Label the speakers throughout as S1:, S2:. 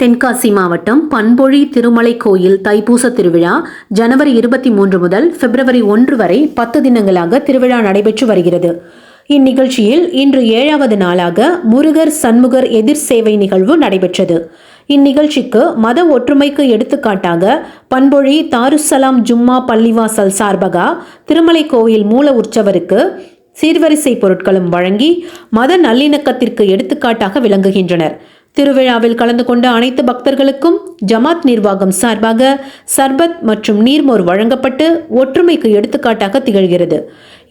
S1: தென்காசி மாவட்டம் பண்பொழி திருமலை கோயில் தைப்பூச திருவிழா ஜனவரி இருபத்தி மூன்று முதல் பிப்ரவரி ஒன்று வரை பத்து தினங்களாக திருவிழா நடைபெற்று வருகிறது. இந்நிகழ்ச்சியில் இன்று ஏழாவது நாளாக முருகர் சண்முகர் எதிர் சேவை நிகழ்வு நடைபெற்றது. இந்நிகழ்ச்சிக்கு மத ஒற்றுமைக்கு எடுத்துக்காட்டாக பண்பொழி தாருசலாம் ஜும்மா பள்ளிவாசல் சார்பகா திருமலை கோயில் மூல உற்சவருக்கு சீர்வரிசை பொருட்களும் வழங்கி மத நல்லிணக்கத்திற்கு எடுத்துக்காட்டாக விளங்குகின்றனர். திருவிழாவில் கலந்து கொண்ட அனைத்து பக்தர்களுக்கும் ஜமாத் நிர்வாகம் சார்பாக சர்பத் மற்றும் நீர்மோர் வழங்கப்பட்டு ஒற்றுமைக்கு எடுத்துக்காட்டாக திகழ்கிறது.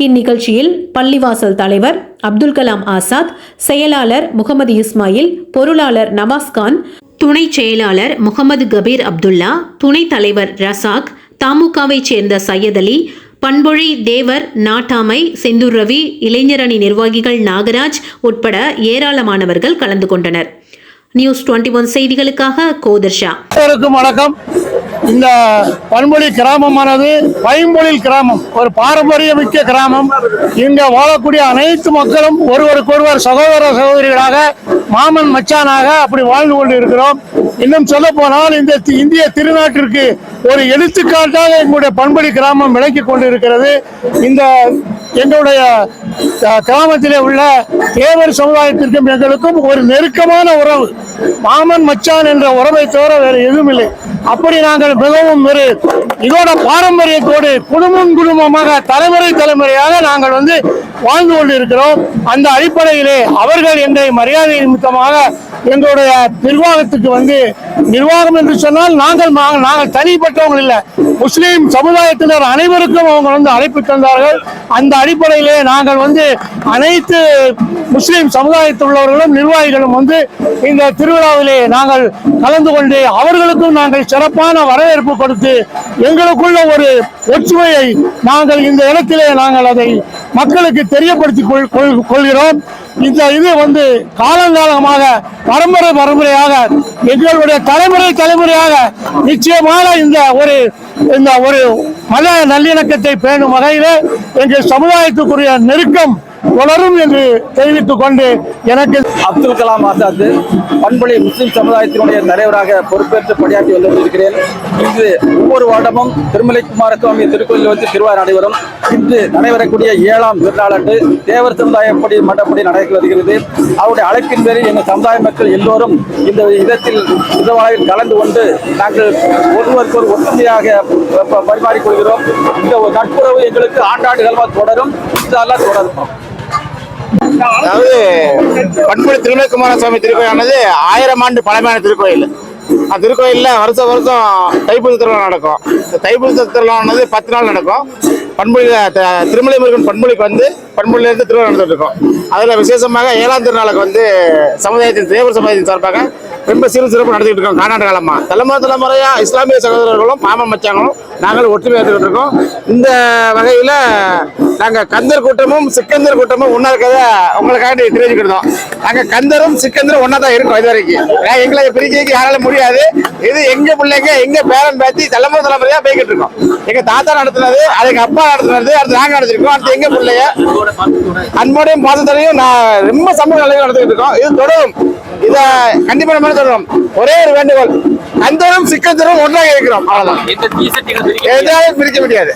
S1: இந்நிகழ்ச்சியில் பள்ளிவாசல் தலைவர் அப்துல் கலாம் ஆசாத் செயலாளர் முகமது இஸ்மாயில் பொருளாளர் நவாஸ்கான் துணை செயலாளர் முகமது கபீர் அப்துல்லா துணைத் தலைவர் ரசாக் தமுகவைச் சேர்ந்த சையத் அலி பண்பொழி தேவர் நாட்டாமை செந்தூர் ரவி இளைஞரணி நிர்வாகிகள் நாகராஜ் உட்பட ஏராளமானவர்கள் கலந்து கொண்டனர். நியூஸ் டுவெண்ட்டி ஒன் செய்திகளுக்காக கோதர்ஷா
S2: வணக்கம். இந்த பண்பொழி கிராமமானது பைம்பொழில் கிராமம் ஒரு பாரம்பரியமிக்க கிராமம். இங்க வாழக்கூடிய அனைத்து மக்களும் ஒருவருக்கொருவர் சகோதர சகோதரிகளாக மாமன் மச்சானாக அப்படி வாழ்ந்து கொண்டு இருக்கிறோம் இன்னும் சொல்ல போனால் இந்த இந்திய திருநாட்டிற்கு ஒரு எடுத்துக்காட்டாக எங்களுடைய பண்பொழி கிராமம் விளங்கி கொண்டு இருக்கிறது இந்த எங்களுடைய கிராமத்திலே உள்ள தேவர் சமுதாயத்திற்கும் எங்களுக்கும் ஒரு நெருக்கமான உறவு. மாமன் மச்சான் என்ற உறவை தவிர வேறு எதுவும் இல்லை. அப்படி நாங்கள் மிகவும் ஒரு இதோட பாரம்பரியத்தோடு குடும்பம் குடும்பமாக தலைமுறை தலைமுறையாக நாங்கள் வந்து வாழ்ந்து கொண்டு இருக்கிறோம் அந்த அடிப்படையிலே அவர்கள் எங்களை மரியாதை நிமித்தமாக எங்களுடைய நிர்வாகத்துக்கு வந்து நிர்வாகம் என்று சொன்னால் நாங்கள் நாங்கள் தனிப்பட்டவங்க இல்லை. முஸ்லீம் சமுதாயத்தினர் அனைவருக்கும் அவங்க வந்து அழைப்பு தந்தார்கள். அந்த அடிப்படையிலே நாங்கள் வந்து அனைத்து முஸ்லீம் சமுதாயத்தில் உள்ளவர்களும் நிர்வாகிகளும் வந்து இந்த திருவிழாவிலே நாங்கள் கலந்து கொண்டு அவர்களுக்கும் நாங்கள் சிறப்பான வரவேற்பு கொடுத்து எங்களுக்குள்ள ஒரு ஒற்றுமையை நாங்கள் இந்த இடத்திலே நாங்கள் அதை மக்களுக்கு தெரியப்படுத்தி கொள்- கொள்கிறோம். இந்த இது வந்து காலங்காலமாக பரம்பரை பரம்பரையாக எங்களுடைய தலைமுறை தலைமுறையாக நிச்சயமாக இந்த ஒரு இந்த ஒரு மத நல்லிணக்கத்தை பேணும் வகையில் எங்கள் சமுதாயத்துக்குரிய நெருக்கம் வளரும் என்று தெரிவித்துக் கொண்டு எனக்கு
S3: அப்துல் கலாம் ஆசாத் பண்பலை முஸ்லிம் சமுதாயத்தினுடைய தலைவராக பொறுப்பேற்று பணியாற்றி வந்து கொண்டிருக்கிறேன். இன்று ஒவ்வொரு வருடமும் திருமலை குமாரசுவாமி திருக்கோயிலில் வந்து திருவாரூர் நடைபெறும் இன்று நடைபெறக்கூடிய ஏழாம் திருநாளன்று தேவர் சமுதாயப்படி மண்டப்படி நடக்க வருகிறது. அவருடைய அழைப்பின் பேரில் எங்கள் சமுதாய மக்கள் எல்லோரும் இந்த விதத்தில் விதவாயில் கலந்து கொண்டு நாங்கள் ஒருவருக்கு ஒரு ஒற்றுமையாக பரிமாறிக்கொள்கிறோம் இந்த ஒரு நட்புறவு எங்களுக்கு ஆண்டாண்டு தொடரும். இதெல்லாம் தொடரும்
S4: அதாவது பண்புடி திருமலை குமாரசுவாமி திருக்கோயிலானது ஆயிரம் ஆண்டு பழமையான திருக்கோயில். அந்த திருக்கோயிலில் வருஷம் வருஷம் தைப்பூச திருவிழா நடக்கும். இந்த தைப்பூச திருவிழானது பத்து நாள் நடக்கும். பண்புலி த- திருமலை முருகன் பண்புலிக்கு வந்து பண்புலியிலேருந்து திருவிழா நடந்துட்டு இருக்கும் அதில் விசேஷமாக ஏழாம் திருநாளுக்கு வந்து சமுதாயத்தின் தேவர் சமுதாயத்தின் சார்பாக ரொம்ப சிறு சிறப்பு நடத்திட்டு இருக்கோம் காணாண்டு காலமாக தலைமுறை தலைமுறையாக இஸ்லாமிய சகோதரர்களும் மாமன் மச்சாங்களும் நாங்கள் ஒற்றுமை எடுத்துக்கிட்டு இருக்கோம். இந்த வகையில் நாங்கள் கந்தர் கூட்டமும் சிக்கந்தர் கூட்டமும் ஒன்றா இருக்கிறத உங்களுக்காண்டி தெரிஞ்சுக்கிட்டோம் நாங்கள் கந்தரும் சிக்கந்தரும் ஒன்றா தான் இருக்கோம் இது வரைக்கும் ஏன்னா எங்களை பிரிக்க யாரால முடியாது. இது எங்கள் பிள்ளைங்க எங்கள் பேரன் பேத்தி தலைமுறை தலைமுறையாக போய்கிட்டு இருக்கோம். எங்கள் தாத்தா நடத்துனது அது எங்கள் அப்பா நடத்துனது அடுத்து நாங்கள் நடத்திருக்கோம். அடுத்து எங்கள் பிள்ளைய? அன்போடையும் பாசத்தோடையும் நான் ரொம்ப சமூக நிலையில் நடத்திக்கிட்டு இருக்கோம். இது தொடரும். இதை கண்டிப்பாக நம்ம தொடரும். ஒரே ஒரு வேண்டுகோள். கந்தரும் சிக்கந்தரும் ஒன்றாக இருக்கிறோம் அவ்வளவுதான் எதாவது பிரிக்க முடியாது?